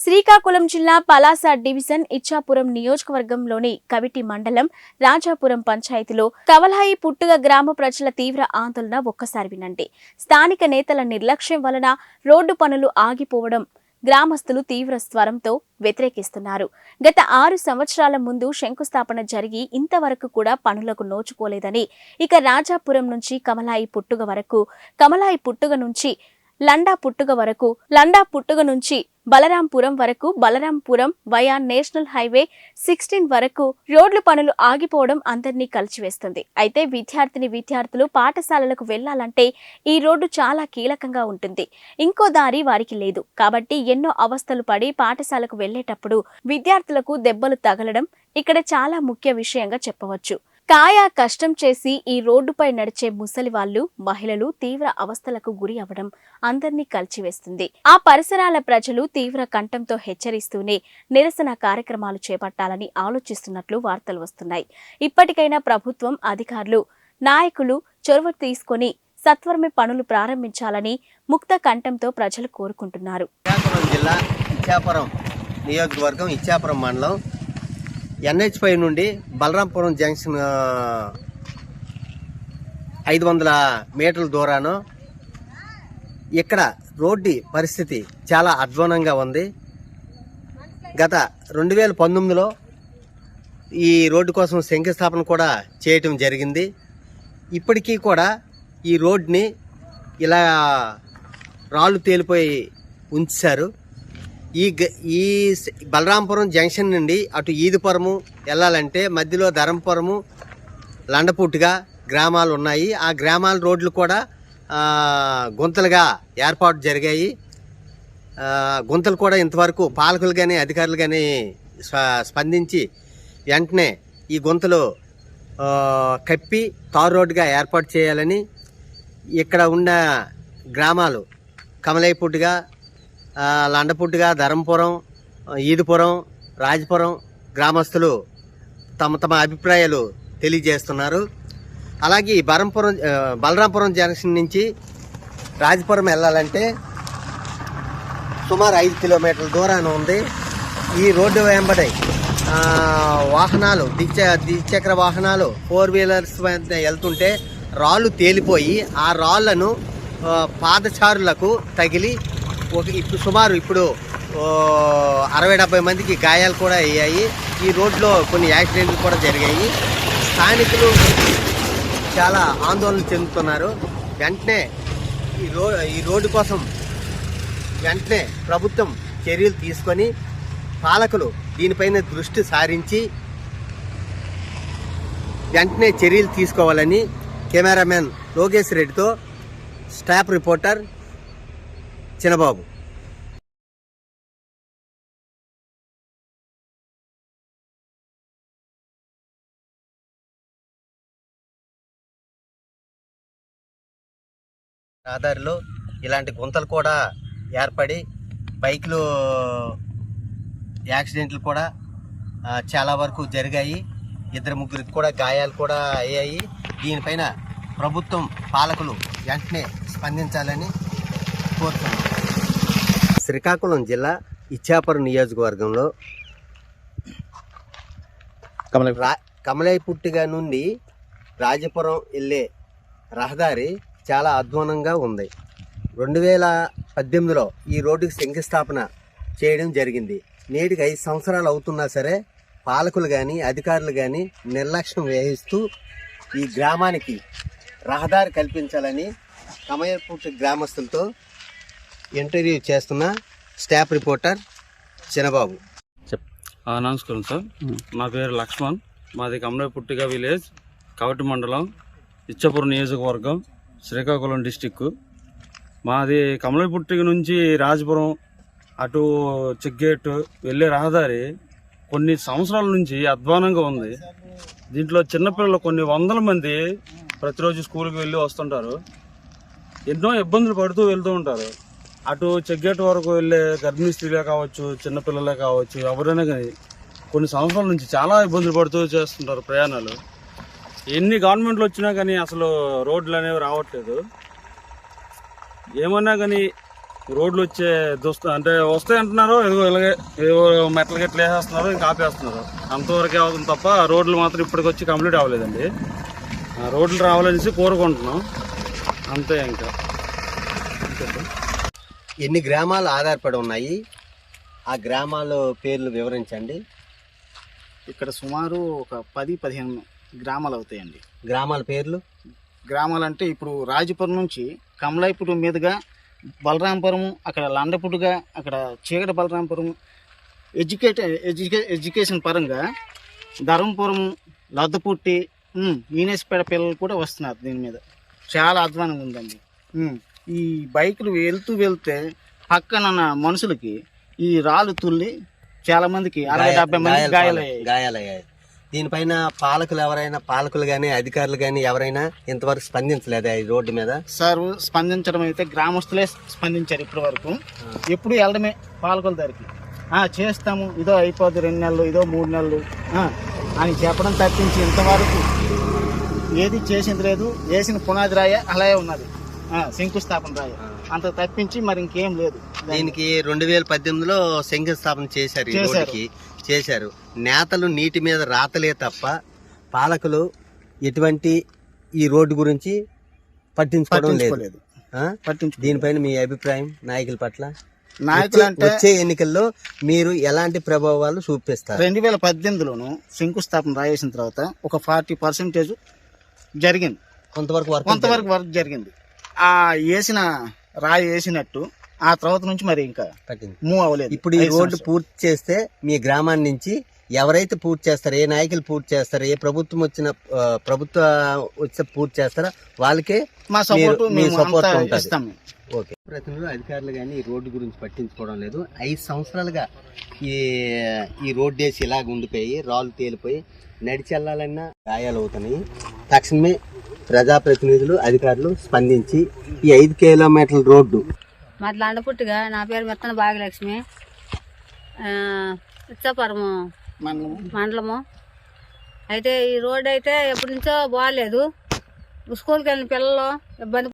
శ్రీకాకుళం జిల్లా పలాస డివిజన్ ఇచ్చాపురం నియోజకవర్గంలోని కవిటి మండలం రాజాపురం పంచాయతీలో కవలాయి పుట్టుగ గ్రామ ప్రజల తీవ్ర ఆందోళన ఒక్కసారి వినండి. స్థానిక నేతల నిర్లక్ష్యం వలన రోడ్డు పనులు ఆగిపోవడం గ్రామస్తులు తీవ్ర స్వరంతో వ్యతిరేకిస్తున్నారు. గత ఆరు సంవత్సరాల ముందు శంకుస్థాపన జరిగి ఇంతవరకు కూడా పనులకు నోచుకోలేదని ఇక రాజాపురం నుంచి కమలాయి పుట్టుగ వరకు కమలాయి పుట్టుగ నుంచి లండా పుట్టుగ వరకు లండా పుట్టుగ నుంచి బలరాంపురం వరకు Balarampuram via national highway sixteen వరకు రోడ్లు పనులు ఆగిపోవడం అందరినీ కలిచివేస్తుంది. అయితే విద్యార్థిని విద్యార్థులు పాఠశాలలకు వెళ్ళాలంటే ఈ రోడ్డు చాలా కీలకంగా ఉంటుంది. ఇంకో దారి వారికి లేదు. కాబట్టి ఎన్నో అవస్థలు పడి పాఠశాలకు వెళ్ళేటప్పుడు విద్యార్థులకు దెబ్బలు తగలడం ఇక్కడ చాలా ముఖ్య విషయంగా చెప్పవచ్చు. కాయా కష్టం చేసి ఈ రోడ్డుపై నడిచే ముసలి వాళ్ళు మహిళలు తీవ్ర అవస్థలకు గురి అవ్వడం అందరినీ కలిచివేస్తుంది. ఆ పరిసరాల ప్రజలు తీవ్ర కంఠంతో హెచ్చరిస్తూనే నిరసన కార్యక్రమాలు చేపట్టాలని ఆలోచిస్తున్నట్లు వార్తలు వస్తున్నాయి. ఇప్పటికైనా ప్రభుత్వం అధికారులు నాయకులు చొరవ తీసుకొని సత్వరమే పనులు ప్రారంభించాలని ముక్త కంఠంతో ప్రజలు కోరుకుంటున్నారు. నియోజకవర్గం ఇచ్చాపురం మండలం ఎన్హెచ్ ఫైవ్ నుండి బలరాంపురం జంక్షన్ ఐదు వందల మీటర్ల దూరాన ఇక్కడ రోడ్డు పరిస్థితి చాలా అధ్వానంగా ఉంది. గత రెండు వేల పంతొమ్మిదిలో ఈ రోడ్డు కోసం శంకుస్థాపన కూడా చేయటం జరిగింది. ఇప్పటికీ కూడా ఈ రోడ్ని ఇలా రాళ్ళు తేలిపోయి ఉంచారు. ఈ గ- ఈ బలరాంపురం జంక్షన్ నుండి అటు ఈదుపురము వెళ్ళాలంటే మధ్యలో ధరంపురము లండపూట్గా గ్రామాలు ఉన్నాయి. ఆ గ్రామాల రోడ్లు కూడా గుంతలుగా ఏర్పాటు జరిగాయి. గుంతలు కూడా ఇంతవరకు పాలకులు కానీ అధికారులు కానీ స్ప- స్పందించి వెంటనే ఈ గుంతలు కప్పి తారు రోడ్డుగా ఏర్పాటు చేయాలని ఇక్కడ ఉన్న గ్రామాలు కమలైపుట్టుగా లండపుట్టుగా ధరంపురం ఈదుపురం రాజపురం గ్రామస్తులు తమ తమ అభిప్రాయాలు తెలియజేస్తున్నారు. అలాగే ఈ బరంపురం బలరాంపురం జంక్షన్ నుంచి రాజపురం వెళ్ళాలంటే సుమారు ఐదు కిలోమీటర్ల దూరాన ఉంది. ఈ రోడ్డు వెంబడి వాహనాలు ద్విచ ద్విచక్ర వాహనాలు ఫోర్ వీలర్స్ వెళ్తుంటే రాళ్ళు తేలిపోయి ఆ రాళ్ళను పాదచారులకు తగిలి ఒక ఇప్పుడు సుమారు ఇప్పుడు అరవై డెబ్బై మందికి గాయాలు కూడా అయ్యాయి. ఈ రోడ్లో కొన్ని యాక్సిడెంట్లు కూడా జరిగాయి. స్థానికులు చాలా ఆందోళన చెందుతున్నారు. వెంటనే ఈ రో ఈ రోడ్డు కోసం వెంటనే ప్రభుత్వం చర్యలు తీసుకొని పాలకులు దీనిపైన దృష్టి సారించి వెంటనే చర్యలు తీసుకోవాలని కెమెరామెన్ లోకేష్ రెడ్డితో స్టాఫ్ రిపోర్టర్ చిన్నబాబు. రహదారిలో ఇలాంటి గుంతలు కూడా ఏర్పడి బైకులు యాక్సిడెంట్లు కూడా చాలా వరకు జరిగాయి. ఇద్దరు ముగ్గురికి కూడా గాయాలు కూడా అయ్యాయి. దీనిపైన ప్రభుత్వం పాలకులు వెంటనే స్పందించాలని కోరుతున్నాను శ్రీకాకుళం జిల్లా ఇచ్చాపురం నియోజకవర్గంలో రా కమలైపుట్టిగా నుండి రాజపురం వెళ్ళే రహదారి చాలా అధ్వానంగా ఉంది. రెండు వేల పద్దెనిమిదిలో ఈ రోడ్డుకి శంకుస్థాపన చేయడం జరిగింది. నేటికి ఐదు సంవత్సరాలు అవుతున్నా సరే పాలకులు కానీ అధికారులు కానీ నిర్లక్ష్యం వహిస్తూ ఈ గ్రామానికి రహదారి కల్పించాలని కమయపుట్టి గ్రామస్తులతో ఇంటర్వ్యూ చేస్తున్న స్టాఫ్ రిపోర్టర్ చిన్నబాబు. ఆ, నమస్కారం సార్. నా పేరు లక్ష్మణ్. మాది కమలే పుట్టిగా విలేజ్ కవటి మండలం ఇచ్చాపురం నియోజకవర్గం శ్రీకాకుళం డిస్టిక్ మాది కమలే పుట్టిక నుంచి రాజపురం అటు చెక్గేట్ వెళ్ళే రహదారి కొన్ని సంవత్సరాల నుంచి అధ్వానంగా ఉంది. దీంట్లో చిన్నపిల్లలు కొన్ని వందల మంది ప్రతిరోజు స్కూల్కి వెళ్ళి వస్తుంటారు. ఎన్నో ఇబ్బందులు పడుతూ వెళ్తూ ఉంటారు. అటు చెగ్గేట్ వరకు వెళ్ళే గర్భిణీ స్త్రీలే కావచ్చు చిన్నపిల్లలే కావచ్చు ఎవరైనా కానీ కొన్ని సంవత్సరాల నుంచి చాలా ఇబ్బందులు పడుతూ చేస్తుంటారు ప్రయాణాలు. ఎన్ని గవర్నమెంట్లు వచ్చినా కానీ అసలు రోడ్లు అనేవి రావట్లేదు. ఏమన్నా కానీ రోడ్లు వచ్చే దుస్తు అంటే వస్తాయి అంటున్నారు ఏదో ఇలాగే ఏదో మెట్ల గట్ల వేసేస్తున్నారు ఇంకా ఆపేస్తున్నారు. అంతవరకే అవుతుంది తప్ప రోడ్లు మాత్రం ఇప్పటికి వచ్చి కంప్లీట్ అవ్వలేదండి. రోడ్లు రావాలనేసి కోరుకుంటున్నాం. అంతే ఇంకా. ఎన్ని గ్రామాలు ఆధారపడి ఉన్నాయి? ఆ గ్రామాల పేర్లు వివరించండి. ఇక్కడ సుమారు ఒక పది పదిహేను గ్రామాలు అవుతాయండి. గ్రామాల పేర్లు? గ్రామాలు అంటే ఇప్పుడు రాజపురం నుంచి కమలాయిపురం మీదుగా బలరాంపురం అక్కడ లండపుడుగా అక్కడ చీకటి బలరాంపురం ఎడ్యుకేట ఎడ్యుకే ఎడ్యుకేషన్ పరంగా ధర్మపురం లద్దపుట్టి ఉమ్, ఈనేసిపేట పిల్లలు కూడా వస్తున్నారు దీని మీద. చాలా అధ్వానంగా ఉందండి. ఈ బైకులు వెళ్తూ వెళ్తే పక్కన మనుషులకి ఈ రాళ్ళు తుల్లి చాలా మందికి అరవై డెబ్బై మంది గాయాలు గాయాలయ్యాయి. గాయాలయ్యాయి. దీనిపైన పాలకులు ఎవరైనా పాలకులు కానీ అధికారులు కానీ ఎవరైనా ఇంతవరకు స్పందించలేదా ఈ రోడ్డు మీద? సార్ స్పందించడం అయితే గ్రామస్తులే స్పందించారు ఇప్పటి వరకు. ఎప్పుడు వెళ్ళడమే పాలకుల దగ్గరికి. ఆ, చేస్తాము ఇదో అయిపోద్ది రెండు నెలలు ఇదో మూడు నెలలు అని చెప్పడం తప్పించి ఇంతవరకు ఏది చేసింది లేదు వేసిన పునాది రాయ అలాగే ఉన్నది. శంకుస్థాపన రాయ. అంత తప్పించి మరి ఇంకేం లేదు. దీనికి రెండు వేల పద్దెనిమిదిలో శంకుస్థాపన చేశారు ఈ చేశారు. రోడ్డుకి. చేశారు. నేతలు నీటి మీద రాతలే తప్ప పాలకులు ఎటువంటి ఈ రోడ్డు గురించి పట్టించుకోవడం లేదు. ఆ? పట్టించుకో దీనిపైన మీ అభిప్రాయం నాయకుల పట్ల? నాయకులు వచ్చే- అంటే వచ్చే ఎన్నికల్లో మీరు ఎలాంటి ప్రభావాలు చూపిస్తారు? రెండు వేల పద్దెనిమిదిలోను శంకుస్థాపన రాయేసిన తర్వాత ఒక ఫార్టీ పర్సెంటేజ్ జరిగింది. కొంతవరకు వర్క్ కొంతవరకు వర్క్ జరిగింది. ఆ వేసిన రాయి వేసినట్టు ఆ తర్వాత నుంచి మరి ఇంకా పట్టింది మూవ్ అవ్వలేదు. ఇప్పుడు ఈ రోడ్డు. పూర్తి చేస్తే మీ గ్రామాన్ని నుంచి ఎవరైతే పూర్తి చేస్తారో ఏ నాయకులు పూర్తి చేస్తారో ఏ ప్రభుత్వం వచ్చిన ప్రభుత్వ వచ్చి పూర్తి చేస్తారో వాళ్ళకే మా సపోర్ట్ మీ మేము support అంతా ఉంటది. ఇస్తాం. ఓకే. ప్రతినిధులు అధికారులు కానీ ఈ రోడ్డు గురించి పట్టించుకోవడం లేదు. ఐదు సంవత్సరాలుగా ఈ ఈ రోడ్డు వేసి ఇలాగ ఉండిపోయి రాళ్ళు తేలిపోయి నడిచి వెళ్ళాలన్నా గాయాలు అవుతున్నాయి. తక్షణమే ప్రజాప్రతినిధులు అధికారులు స్పందించి ఈ ఐదు కిలోమీటర్ల రోడ్డు. మాది లండపుట్టిగా నా పేరు మెత్తన భాగ్యలక్ష్మి. ఆ, ఇచ్చాపురము మండలము. అయితే ఈ రోడ్ అయితే ఎప్పటి నుంచో బాగాలేదు. స్కూల్కి వెళ్ళిన పిల్లలు ఇబ్బంది